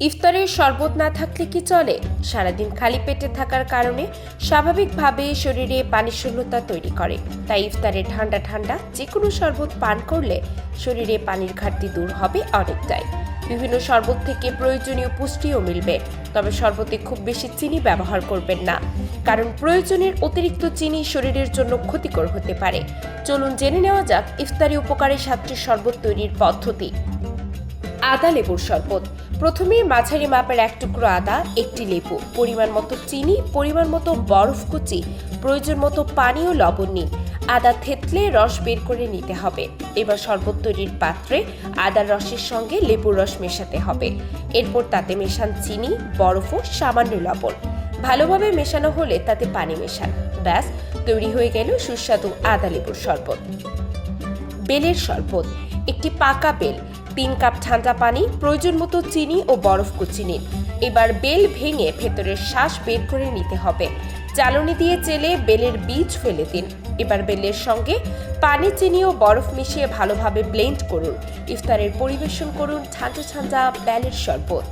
ইফতারের শরবত না থাকলে কি চলে? সারাদিন খালি পেটে থাকার কারণে স্বাভাবিকভাবে শরীরে পানি শূন্যতা তৈরি করে। তাই ইফতারে ঠান্ডা ঠান্ডা যে কোনো শরবত পান করলে শরীরে পানির ঘাটতি দূর হবে অনেকটাই। বিভিন্ন শরবত থেকে প্রয়োজনীয় পুষ্টিও মিলবে। তবে শরবতে খুব বেশি চিনি ব্যবহার করবেন না। কারণ প্রয়োজনের অতিরিক্ত চিনি শরীরের জন্য ক্ষতিকর হতে পারে। চলুন জেনে নেওয়া যাক ইফতারি উপকারী সাতটি শরবত তৈরির পদ্ধতি। আদা লেবুর শরবত। প্রথমে মাঝারি মাপের এক টুকরো আদা, একটি লেবু, পরিমাণ মতো চিনি, পরিমাণ মতো বরফ কুচি, প্রয়োজন মতো পানি ও লবণ নিন। আদা থেতলে রস বের করে নিতে হবে। এবার শরবত তৈরির পাত্রে আদার রসের সঙ্গে লেবুর রস মেশাতে হবে। এরপর তাতে মেশান চিনি, বরফ ও সামান্য লবণ। ভালোভাবে মেশানো হলে তাতে পানি মেশান। ব্যাস, তৈরি হয়ে গেল সুস্বাদু আদা লেবুর শরবত। বেলের শরবত। একটি পাকা বেল তিন কাপ ঠান্ডা পানি, প্রয়োজন মতো চিনি ও বরফ কুচি নিন। এবার বেল ভেঙে ভেতরের শ্বাস বের করে নিতে হবে। চালনি দিয়ে চেলে বেলের বীজ ফেলে দিন। এবার বেলের সঙ্গে পানি, চিনি ও বরফ মিশিয়ে ভালোভাবে ব্লেন্ড করুন। ইফতারের পরিবেশন করুন ঠান্ডা ঠান্ডা বেলের শরবত।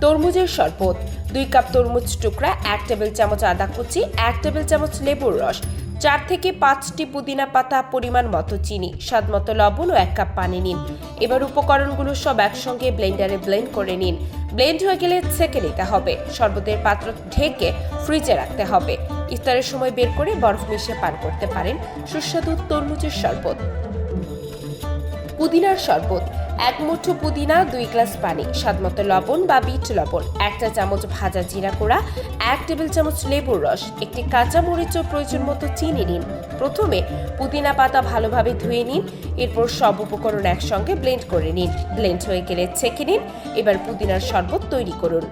তরমুজের শরবত, দুই কাপ তরমুজ টুকরা, এক টেবিল চামচ আদা কুচি, এক টেবিল চামচ লেবুর রস চার থেকে পাঁচটি পুদিনা পাতা, পরিমাণ মতো চিনি, স্বাদ মতো লবণ ও এক কাপ পানি নিন। এবার উপকরণগুলো সব একসঙ্গে ব্লেন্ডারে ব্লেন্ড করে নিন। ব্লেন্ড হয়ে গেলে ছেঁকে নিতে হবে। শরবতের পাত্র ঢেকে ফ্রিজে রাখতে হবে। ইফতারের সময় বের করে বরফ মিশিয়ে পান করতে পারেন। সুস্বাদু তরমুজের শরবত। পুদিনার শরবত। এক মুঠো পুদিনা, দুই গ্লাস পানি, স্বাদমতো লবণ বা বিট লবণ, একটা চামচ ভাজা জিরা কোড়া, এক টেবিল চামচ লেবুর রস, একটি কাঁচা মরিচ ও প্রয়োজন মতো চিনি নিন। প্রথমে পুদিনা পাতা ভালোভাবে ধুয়ে নিন, এরপর সব উপকরণ একসঙ্গে ব্লেন্ড করে নিন। ব্লেন্ড হয়ে গেলে ছেঁকে নিন, এবার পুদিনার শরবত তৈরি করুন।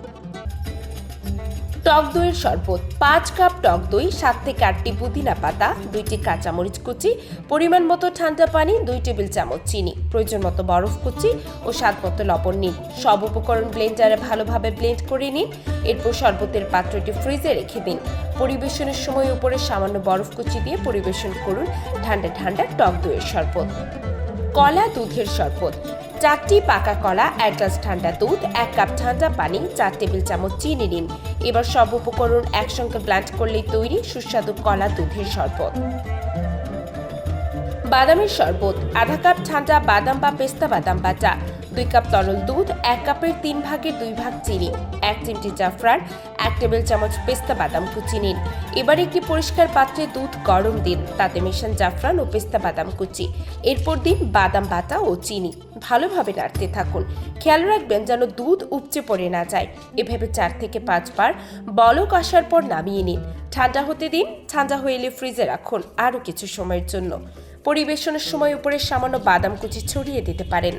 টক দইয়ের শরবত, পাঁচ কাপ টক দই, সাত থেকে আটটি পুদিনা পাতা, দুইটি কাঁচামরিচ কুচি, পরিমাণ মতো ঠান্ডা পানি, দুই টেবিল চামচ চিনি, প্রয়োজন মতো বরফ কুচি ও স্বাদ মতো লবণ নিন। সব উপকরণ ব্লেন্ডারে ভালোভাবে ব্লেন্ড করে নিন। এরপর শরবতের পাত্রটি ফ্রিজে রেখে দিন। পরিবেশনের সময় উপরে সামান্য বরফ কুচি দিয়ে পরিবেশন করুন ঠান্ডা ঠান্ডা টক দইয়ের শরবত। কলা দুধের শরবত চারটি পাকা কলা, এক গ্লাস ঠান্ডা দুধ, এক কাপ ঠান্ডা পানি, চার টেবিল চামচ চিনি নিন। এবার সব উপকরণ একসঙ্গে ব্লান্ড করলেই তৈরি সুস্বাদু কলা দুধের শরবত। বাদামের শরবত, আধা কাপ ঠান্ডা বাদাম বা পেস্তা বাদাম বাটা, দুই কাপ তরল দুধ, এক কাপের তিন ভাগের দুই ভাগ চিনি, এক চিমটি জাফরান, এক টেবিল চামচ পেস্তা বাদাম কুচি নিন। এবার একটি পরিষ্কার পাত্রে দুধ গরম দিন, তাতে মেশান জাফরান ও পেস্তা বাদাম কুচি। এরপর দিন বাদাম বাটা ও চিনি। ভালোভাবে নাড়তে থাকুন। খেয়াল রাখবেন যেন দুধ উপচে পড়ে না যায়। এভাবে চার থেকে পাঁচবার বলক আসার পর নামিয়ে নিন। ঠান্ডা হতে দিন, ঠান্ডা হয়ে এলে ফ্রিজে রাখুন আরও কিছু সময়ের জন্য। পরিবেশনের সময় উপরে সামান্য বাদাম কুচি ছড়িয়ে দিতে পারেন।